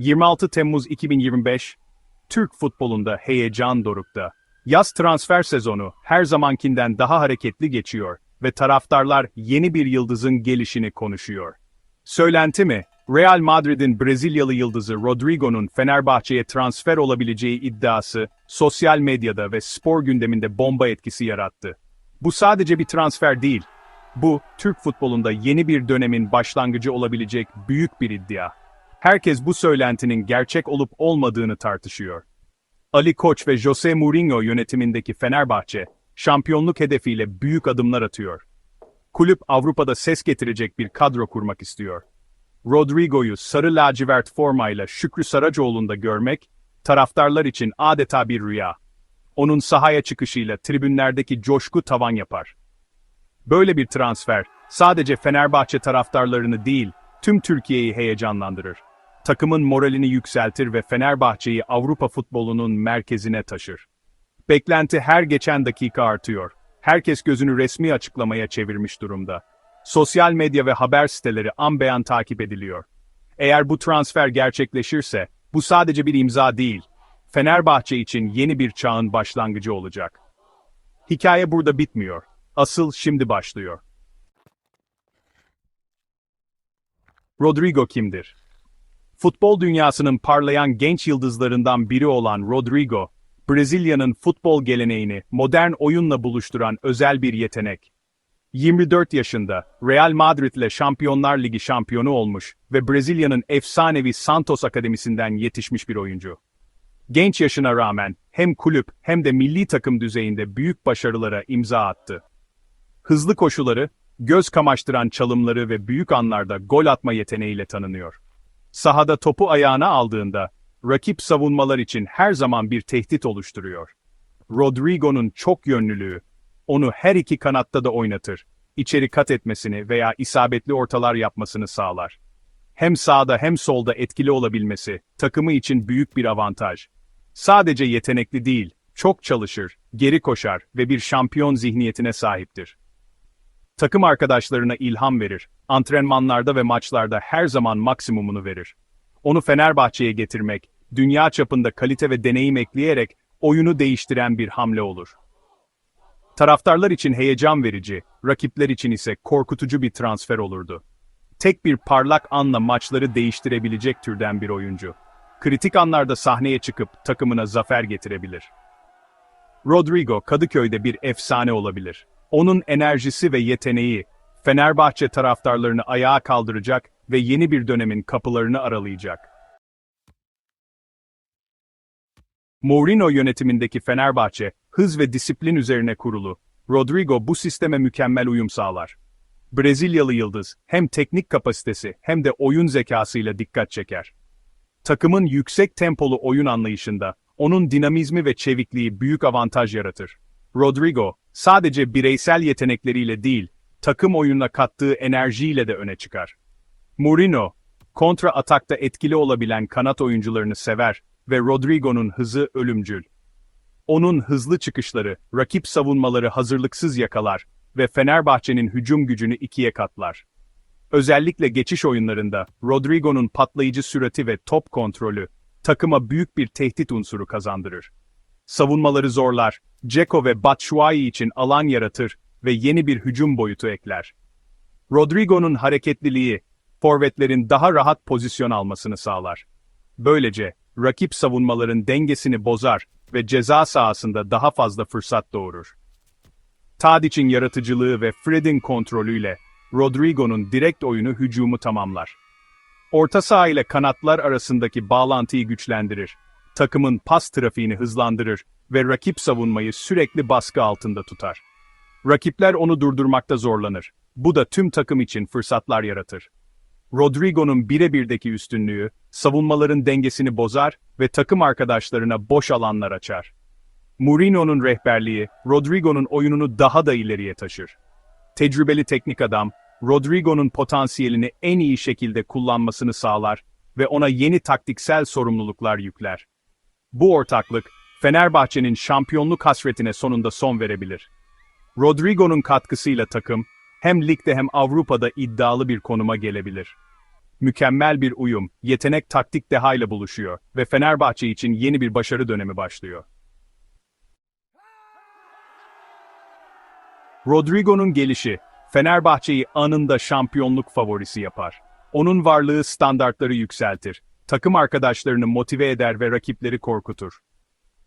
26 Temmuz 2025, Türk futbolunda heyecan dorukta. Yaz transfer sezonu her zamankinden daha hareketli geçiyor ve taraftarlar yeni bir yıldızın gelişini konuşuyor. Söylenti mi? Real Madrid'in Brezilyalı yıldızı Rodrigo'nun Fenerbahçe'ye transfer olabileceği iddiası sosyal medyada ve spor gündeminde bomba etkisi yarattı. Bu sadece bir transfer değil. Bu, Türk futbolunda yeni bir dönemin başlangıcı olabilecek büyük bir iddia. Herkes bu söylentinin gerçek olup olmadığını tartışıyor. Ali Koç ve Jose Mourinho yönetimindeki Fenerbahçe, şampiyonluk hedefiyle büyük adımlar atıyor. Kulüp Avrupa'da ses getirecek bir kadro kurmak istiyor. Rodrigo'yu sarı lacivert formayla Şükrü Saracoğlu'nda görmek, taraftarlar için adeta bir rüya. Onun sahaya çıkışıyla tribünlerdeki coşku tavan yapar. Böyle bir transfer, sadece Fenerbahçe taraftarlarını değil, tüm Türkiye'yi heyecanlandırır. Takımın moralini yükseltir ve Fenerbahçe'yi Avrupa futbolunun merkezine taşır. Beklenti her geçen dakika artıyor. Herkes gözünü resmi açıklamaya çevirmiş durumda. Sosyal medya ve haber siteleri an beyan takip ediliyor. Eğer bu transfer gerçekleşirse, bu sadece bir imza değil, Fenerbahçe için yeni bir çağın başlangıcı olacak. Hikaye burada bitmiyor. Asıl şimdi başlıyor. Rodrigo kimdir? Futbol dünyasının parlayan genç yıldızlarından biri olan Rodrigo, Brezilya'nın futbol geleneğini modern oyunla buluşturan özel bir yetenek. 24 yaşında, Real Madrid ile Şampiyonlar Ligi şampiyonu olmuş ve Brezilya'nın efsanevi Santos Akademisi'nden yetişmiş bir oyuncu. Genç yaşına rağmen hem kulüp hem de milli takım düzeyinde büyük başarılara imza attı. Hızlı koşuları, göz kamaştıran çalımları ve büyük anlarda gol atma yeteneğiyle tanınıyor. Sahada topu ayağına aldığında, rakip savunmalar için her zaman bir tehdit oluşturuyor. Rodrigo'nun çok yönlülüğü, onu her iki kanatta da oynatır, içeri kat etmesini veya isabetli ortalar yapmasını sağlar. Hem sağda hem solda etkili olabilmesi, takımı için büyük bir avantaj. Sadece yetenekli değil, çok çalışır, geri koşar ve bir şampiyon zihniyetine sahiptir. Takım arkadaşlarına ilham verir, antrenmanlarda ve maçlarda her zaman maksimumunu verir. Onu Fenerbahçe'ye getirmek, dünya çapında kalite ve deneyim ekleyerek oyunu değiştiren bir hamle olur. Taraftarlar için heyecan verici, rakipler için ise korkutucu bir transfer olurdu. Tek bir parlak anla maçları değiştirebilecek türden bir oyuncu. Kritik anlarda sahneye çıkıp takımına zafer getirebilir. Rodrigo Kadıköy'de bir efsane olabilir. Onun enerjisi ve yeteneği Fenerbahçe taraftarlarını ayağa kaldıracak ve yeni bir dönemin kapılarını aralayacak. Mourinho yönetimindeki Fenerbahçe, hız ve disiplin üzerine kurulu. Rodrigo bu sisteme mükemmel uyum sağlar. Brezilyalı yıldız, hem teknik kapasitesi hem de oyun zekasıyla dikkat çeker. Takımın yüksek tempolu oyun anlayışında, onun dinamizmi ve çevikliği büyük avantaj yaratır. Rodrigo, sadece bireysel yetenekleriyle değil, takım oyununa kattığı enerjiyle de öne çıkar. Mourinho, kontra atakta etkili olabilen kanat oyuncularını sever ve Rodrigo'nun hızı ölümcül. Onun hızlı çıkışları, rakip savunmaları hazırlıksız yakalar ve Fenerbahçe'nin hücum gücünü ikiye katlar. Özellikle geçiş oyunlarında Rodrigo'nun patlayıcı sürati ve top kontrolü takıma büyük bir tehdit unsuru kazandırır. Savunmaları zorlar, Ceko ve Batshuayi için alan yaratır ve yeni bir hücum boyutu ekler. Rodrigo'nun hareketliliği, forvetlerin daha rahat pozisyon almasını sağlar. Böylece, rakip savunmaların dengesini bozar ve ceza sahasında daha fazla fırsat doğurur. Tadic'in yaratıcılığı ve Fred'in kontrolüyle, Rodrigo'nun direkt oyunu hücumu tamamlar. Orta saha ile kanatlar arasındaki bağlantıyı güçlendirir, takımın pas trafiğini hızlandırır ve rakip savunmayı sürekli baskı altında tutar. Rakipler onu durdurmakta zorlanır. Bu da tüm takım için fırsatlar yaratır. Rodrigo'nun birebirdeki üstünlüğü, savunmaların dengesini bozar ve takım arkadaşlarına boş alanlar açar. Mourinho'nun rehberliği, Rodrigo'nun oyununu daha da ileriye taşır. Tecrübeli teknik adam, Rodrigo'nun potansiyelini en iyi şekilde kullanmasını sağlar ve ona yeni taktiksel sorumluluklar yükler. Bu ortaklık, Fenerbahçe'nin şampiyonluk hasretine sonunda son verebilir. Rodrigo'nun katkısıyla takım, hem ligde hem Avrupa'da iddialı bir konuma gelebilir. Mükemmel bir uyum, yetenek taktik deha ile buluşuyor ve Fenerbahçe için yeni bir başarı dönemi başlıyor. Rodrigo'nun gelişi, Fenerbahçe'yi anında şampiyonluk favorisi yapar. Onun varlığı standartları yükseltir, takım arkadaşlarını motive eder ve rakipleri korkutur.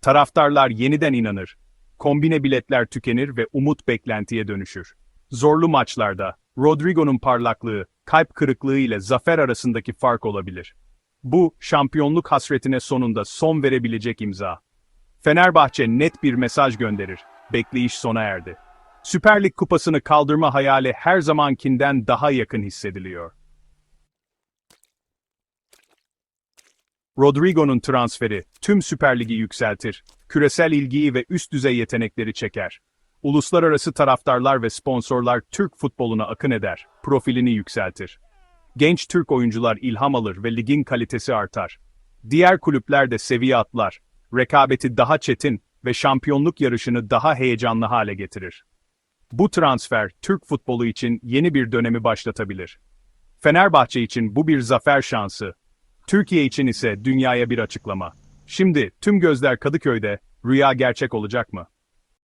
Taraftarlar yeniden inanır, kombine biletler tükenir ve umut beklentiye dönüşür. Zorlu maçlarda, Rodrigo'nun parlaklığı, kalp kırıklığı ile zafer arasındaki fark olabilir. Bu, şampiyonluk hasretine sonunda son verebilecek imza. Fenerbahçe net bir mesaj gönderir. Bekleyiş sona erdi. Süper Lig kupasını kaldırma hayali her zamankinden daha yakın hissediliyor. Rodrigo'nun transferi tüm Süper Lig'i yükseltir, küresel ilgiyi ve üst düzey yetenekleri çeker. Uluslararası taraftarlar ve sponsorlar Türk futboluna akın eder, profilini yükseltir. Genç Türk oyuncular ilham alır ve ligin kalitesi artar. Diğer kulüpler de seviye atlar, rekabeti daha çetin ve şampiyonluk yarışını daha heyecanlı hale getirir. Bu transfer Türk futbolu için yeni bir dönemi başlatabilir. Fenerbahçe için bu bir zafer şansı. Türkiye için ise dünyaya bir açıklama. Şimdi tüm gözler Kadıköy'de, rüya gerçek olacak mı?